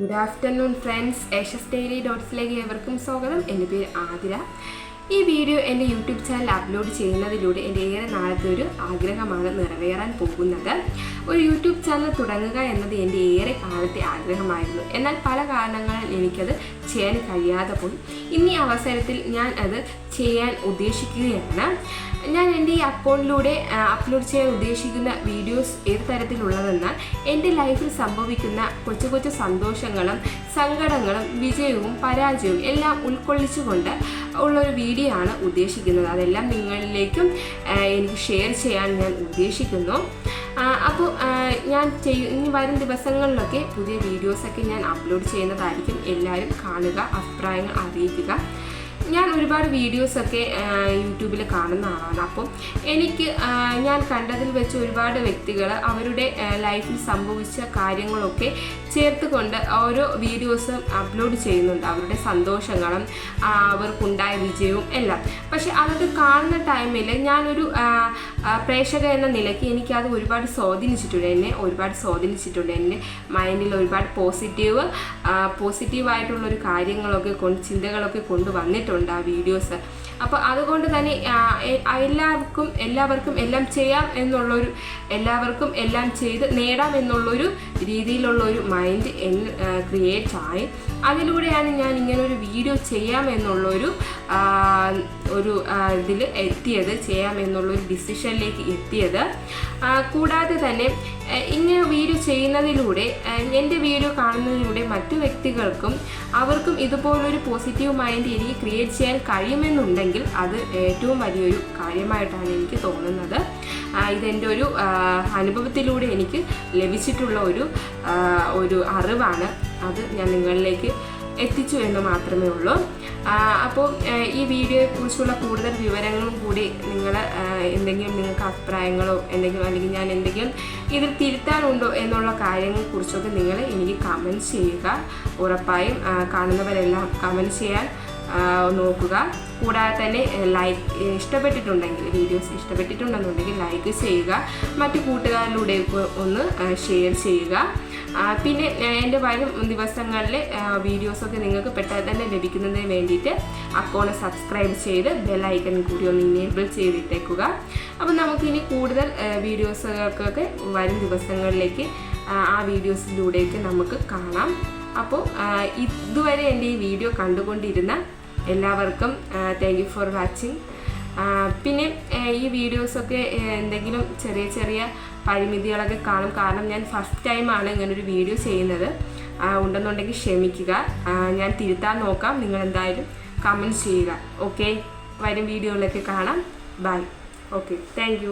Good afternoon friends Asia's daily ഡോട്ട്സിലേക്ക് ഏവർക്കും സ്വാഗതം. എന്റെ പേര് ആതിര. ഈ വീഡിയോ എന്റെ യൂട്യൂബ് ചാനൽ അപ്ലോഡ് ചെയ്യുന്നതിലൂടെ എന്റെ ഏറെ നാളത്തെ ഒരു ആഗ്രഹമാണ് നിറവേറാൻ പോകുന്നത്. ഒരു യൂട്യൂബ് ചാനൽ തുടങ്ങുക എന്നത് എന്റെ ഏറെ കാലത്തെ ആഗ്രഹമായിരുന്നു. എന്നാൽ പല കാരണങ്ങളാൽ എനിക്കത് ചെയ്യാൻ കഴിയാതെ പോയി. ഇന്നീ അവസരത്തിൽ ഞാൻ അത് ചെയ്യാൻ ഉദ്ദേശിക്കുകയാണ്. ഞാൻ എന്റെ ഈ അക്കൗണ്ടിലൂടെ അപ്ലോഡ് ചെയ്യാൻ ഉദ്ദേശിക്കുന്ന വീഡിയോസ് ഏത് തരത്തിലുള്ളതെന്നാൽ എന്റെ ലൈഫിൽ സംഭവിക്കുന്ന കൊച്ചു കൊച്ചു സന്തോഷങ്ങളും സങ്കടങ്ങളും വിജയവും പരാജയവും എല്ലാം ഉൾക്കൊള്ളിച്ചുകൊണ്ട് ഉള്ളൊരു വീഡിയോ ആണ് ഉദ്ദേശിക്കുന്നത്. അതെല്ലാം നിങ്ങളിലേക്കും എനിക്ക് ഷെയർ ചെയ്യാൻ ഞാൻ ഉദ്ദേശിക്കുന്നു. അപ്പോൾ ഞാൻ ചെയ്യും ഇനി വരും ദിവസങ്ങളിലൊക്കെ പുതിയ വീഡിയോസൊക്കെ ഞാൻ അപ്ലോഡ് ചെയ്യുന്നതായിരിക്കും. എല്ലാവരും കാണുക അഭിപ്രായങ്ങൾ അറിയിക്കുക. ഞാൻ ഒരുപാട് വീഡിയോസൊക്കെ യൂട്യൂബിൽ കാണുന്ന ആളാണ് അപ്പം എനിക്ക് ഞാൻ കണ്ടതിൽ വെച്ച് ഒരുപാട് വ്യക്തികൾ അവരുടെ ലൈഫിൽ സംഭവിച്ച കാര്യങ്ങളൊക്കെ ചേർത്തുകൊണ്ട് ഓരോ വീഡിയോസും അപ്ലോഡ് ചെയ്യുന്നുണ്ട്. അവരുടെ സന്തോഷങ്ങളും അവർക്കുണ്ടായ വിജയവും എല്ലാം. പക്ഷെ അതൊക്കെ കാണുന്ന ടൈമിൽ ഞാനൊരു പ്രേക്ഷക എന്ന നിലയ്ക്ക് എനിക്കത് ഒരുപാട് സ്വാധീനിച്ചിട്ടുണ്ട്. എന്നെ ഒരുപാട് സ്വാധീനിച്ചിട്ടുണ്ട്. എന്റെ മൈൻഡിൽ ഒരുപാട് പോസിറ്റീവ് പോസിറ്റീവായിട്ടുള്ളൊരു കാര്യങ്ങളൊക്കെ കൊണ്ട് ചിന്തകളൊക്കെ കൊണ്ടുവന്നിട്ടുണ്ട് ആ വീഡിയോസ്. അപ്പോൾ അതുകൊണ്ട് തന്നെ എല്ലാവർക്കും എല്ലാവർക്കും എല്ലാം ചെയ്യാം എന്നുള്ളൊരു എല്ലാവർക്കും എല്ലാം ചെയ്ത് നേടാം എന്നുള്ളൊരു രീതിയിലുള്ള ഒരു മൈൻഡ് ക്രിയേറ്റ് ആയി. അതിലൂടെയാണ് ഞാൻ ഇങ്ങനെ ഒരു വീഡിയോ ചെയ്യാം എന്നുള്ളൊരു ആ, ഒരു ഇതിൽ എത്തിയത് ചെയ്യാം എന്നുള്ളൊരു ഡിസിഷനിലേക്ക് എത്തിയത് കൂടാതെ തന്നെ ഇങ്ങനെ വീഡിയോ ചെയ്യുന്നതിലൂടെ എന്റെ വീഡിയോ കാണുന്നതിലൂടെ മറ്റു വ്യക്തികൾക്കും അവർക്കും ഇതുപോലൊരു പോസിറ്റീവ് മൈൻഡ് എനിക്ക് ക്രിയേറ്റ് ചെയ്യാൻ കഴിയുമെന്നുണ്ടെങ്കിൽ അത് ഏറ്റവും വലിയൊരു കാര്യമായിട്ടാണ് എനിക്ക് തോന്നുന്നത്. ഇതെന്റെ ഒരു അനുഭവത്തിലൂടെ എനിക്ക് ലഭിച്ചിട്ടുള്ള ഒരു ഒരു അറിവാണ്. അത് ഞാൻ നിങ്ങളിലേക്ക് എത്തിച്ചു എന്ന് മാത്രമേ ഉള്ളൂ. അപ്പോൾ ഈ വീഡിയോയെക്കുറിച്ചുള്ള കൂടുതൽ വിവരങ്ങളും കൂടി നിങ്ങൾ എന്തെങ്കിലും നിങ്ങൾക്ക് അഭിപ്രായങ്ങളോ എന്തെങ്കിലും അല്ലെങ്കിൽ ഞാൻ എന്തെങ്കിലും ഇതിൽ തിരുത്താനുണ്ടോ എന്നുള്ള കാര്യങ്ങളെക്കുറിച്ചൊക്കെ നിങ്ങൾ എനിക്ക് കമന്റ് ചെയ്യുക. ഉറപ്പായും കാണുന്നവരെല്ലാം കമന്റ് ചെയ്യാൻ നോക്കുക. കൂടാതെ തന്നെ ലൈക്ക് ഇഷ്ടപ്പെട്ടിട്ടുണ്ടെങ്കിൽ വീഡിയോസ് ഇഷ്ടപ്പെട്ടിട്ടുണ്ടെന്നുണ്ടെങ്കിൽ ലൈക്ക് ചെയ്യുക. മറ്റു കൂട്ടുകാരിലൂടെ ഒന്ന് ഷെയർ ചെയ്യുക. പിന്നെ എന്റെ വരും ദിവസങ്ങളിൽ വീഡിയോസൊക്കെ നിങ്ങൾക്ക് പെട്ടെന്ന് തന്നെ ലഭിക്കുന്നതിന് വേണ്ടിയിട്ട് അക്കൗണ്ട് സബ്സ്ക്രൈബ് ചെയ്ത് ബെല്ലൈക്കൺ കൂടി ഒന്ന് ഇനേബിൾ ചെയ്തിട്ടേക്കുക. അപ്പോൾ നമുക്കിനി കൂടുതൽ വീഡിയോസുകൾക്കൊക്കെ വരും ദിവസങ്ങളിലേക്ക് ആ, വീഡിയോസിലൂടെയൊക്കെ നമുക്ക് കാണാം. അപ്പോൾ ഇതുവരെ എന്റെ ഈ വീഡിയോ കണ്ടുകൊണ്ടിരുന്ന എല്ലാവർക്കും താങ്ക് യു ഫോർ വാച്ചിങ് പിന്നെ ഈ വീഡിയോസൊക്കെ എന്തെങ്കിലും ചെറിയ ചെറിയ പരിമിതികളൊക്കെ കാണും. കാരണം ഞാൻ ഫസ്റ്റ് ടൈമാണ് ഇങ്ങനൊരു വീഡിയോ ചെയ്യുന്നത്. ഉണ്ടെന്നുണ്ടെങ്കിൽ ക്ഷമിക്കുക. ഞാൻ തിരുത്താൻ നോക്കാം. നിങ്ങൾ എന്തായാലും കമന്റ് ചെയ്യുക. ഓക്കെ വരും വീഡിയോകളിലൊക്കെ കാണാം. Bye okay thank